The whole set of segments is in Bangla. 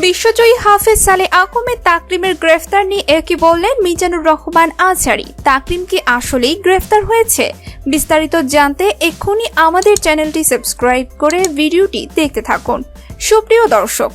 বিশ্বজয়ী হাফেজ সালে আহমেদ তাকরিমের গ্রেফতার নিয়ে একই বললেন মিজানুর রহমান আজহারি। তাকরিম কি আসলেই গ্রেফতার হয়েছে। বিস্তারিত জানতে এক্ষুনি আমাদের চ্যানেলটি সাবস্ক্রাইব করে ভিডিওটি দেখতে থাকুন। সুপ্রিয় দর্শক,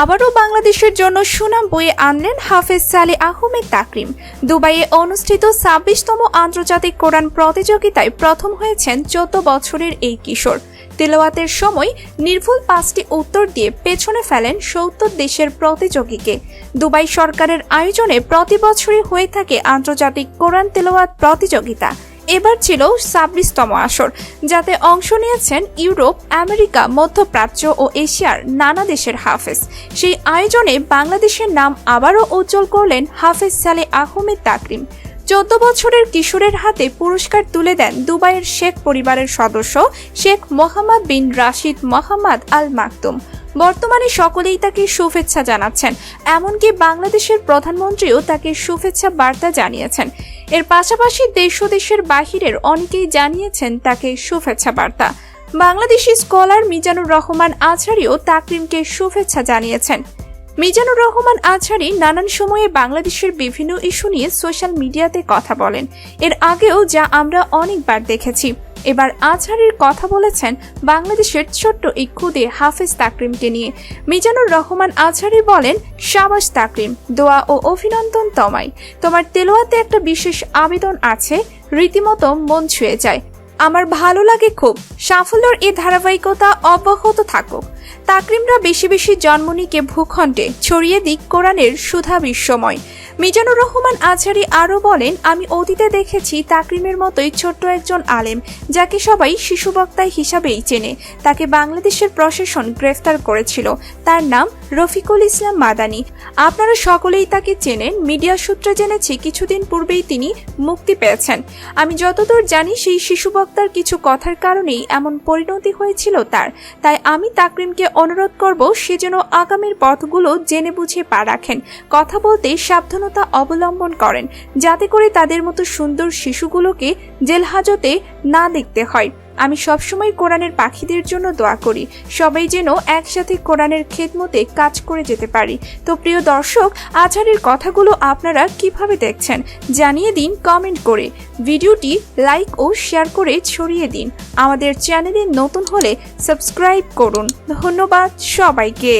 আবারও বাংলাদেশের জন্য সুনাম বয়ে আনলেন হাফেজ সালে আহমেদ তাকরিম। দুবাইয়ে অনুষ্ঠিত ছাব্বিশতম আন্তর্জাতিক কোরআন প্রতিযোগিতায় প্রথম হয়েছেন চোদ্দ বছরের এই কিশোর। তেলাওয়াতের সময় নির্ভুল পাঁচটি উত্তর দিয়ে পেছনে ফেলেন সত্তর দেশের প্রতিযোগীকে। দুবাই সরকারের আয়োজনে প্রতি বছরই হয়ে থাকে আন্তর্জাতিক কোরআন তেলাওয়াত প্রতিযোগিতা। এবার ছিল ছাব্বিশতম আসর, যাতে অংশ নিয়েছেন ইউরোপ, আমেরিকা, মধ্যপ্রাচ্য ও এশিয়ার নানা দেশের হাফেজ। সেই আয়োজনে বাংলাদেশের নাম আবারও উজ্জ্বল করলেন হাফেজ সালে আহমেদ তাকরিম। চোদ্দ বছরের কিশোরের হাতে পুরস্কার তুলে দেন দুবাইয়ের শেখ পরিবারের সদস্য শেখ মোহাম্মদ বিন রাশিদ মোহাম্মদ আল মাকতুম। বর্তমানে সকলেই তাকে শুভেচ্ছা জানাচ্ছেন। এমনকি বাংলাদেশের প্রধানমন্ত্রীও তাকে শুভেচ্ছা বার্তা জানিয়েছেন। এর পাশাপাশি দেশ দেশের বাহিরের অনেকেই জানিয়েছেন তাকে শুভেচ্ছা বার্তা। বাংলাদেশি স্কলার মিজানুর রহমান আজহারিও তাকরিমকে শুভেচ্ছা জানিয়েছেন। মিজানুর রহমান আজহারি নানান সময়ে বাংলাদেশের বিভিন্ন ইস্যু নিয়ে সোশ্যাল মিডিয়াতে কথা বলেন। এর আগেও যা আমরা অনেকবার দেখেছি। এবার আজহারির কথা বলেছেন বাংলাদেশের ছোট্ট এই খুদে হাফেজ তাকরিমকে নিয়ে। মিজানুর রহমান আজহারি বলেন, সাবাস তাকরিম, দোয়া ও অভিনন্দন তমাই তোমার তেলোয়াতে একটা বিশেষ আবেদন আছে, রীতিমতো মন ছুঁয়ে যায়। আমার ভালো লাগে খুব। সাফল্যর এই ধারাবাহিকতা অব্যাহত থাকুক। তাকরিমরা বেশি বেশি জন্মনিকে ভূখণ্ডে ছড়িয়ে দিক কোরআনের সুধা বিশ্বময় মিজানুর রহমান আজহারি আরও বলেন, আমি অতীতে দেখেছি তাকরিমের মতোই ছোট্ট একজন আলেম, যাকে সবাই শিশু বক্তা হিসাবেই চেনে। তাকে বাংলাদেশের প্রশাসন গ্রেফতার করেছিল। তার নাম রফিকুল ইসলাম মাদানি। আপনারা সকলেই তাকে চেনেন। মিডিয়া সূত্রে জেনেছি কিছুদিন পূর্বেই তিনি মুক্তি পেয়েছেন। আমি যতদূর জানি, সেই শিশু বক্তার কিছু কথার কারণেই এমন পরিণতি হয়েছিল তার। তাই আমি তাকরিমকে অনুরোধ করব, সে যেন আগামীর পথগুলো জেনে বুঝে পা রাখেন। কথা বলতে সাবধানতা অবলম্বন করেন, যাতে করে তাদের মতো সুন্দর শিশুগুলোকে জেল হাজতে না দেখতে হয়। আমি সবসময় কোরআনের পাখিদের জন্য দোয়া করি, সবাই যেন একসাথে কোরআনের খেদমতে কাজ করে যেতে পারি। তো প্রিয় দর্শক আচারের কথাগুলো আপনারা কীভাবে দেখছেন, জানিয়ে দিন কমেন্ট করে। ভিডিওটি লাইক ও শেয়ার করে ছড়িয়ে দিন। আমাদের চ্যানেলে নতুন হলে সাবস্ক্রাইব করুন। ধন্যবাদ সবাইকে।